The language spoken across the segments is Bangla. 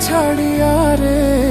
ছাড়িয়া রে।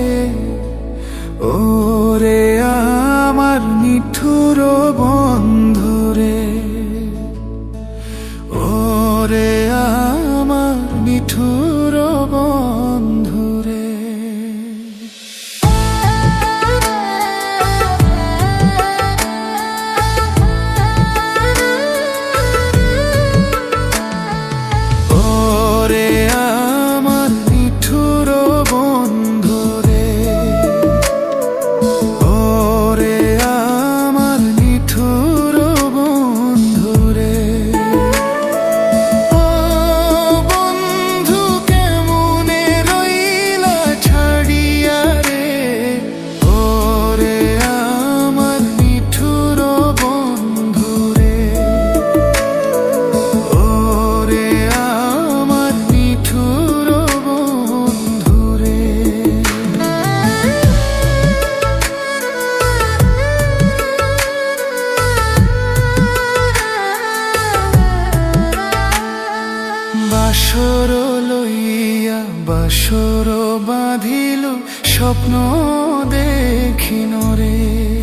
বাসর লইয়া বাসর বাঁধিল স্বপ্ন দেখিন রে।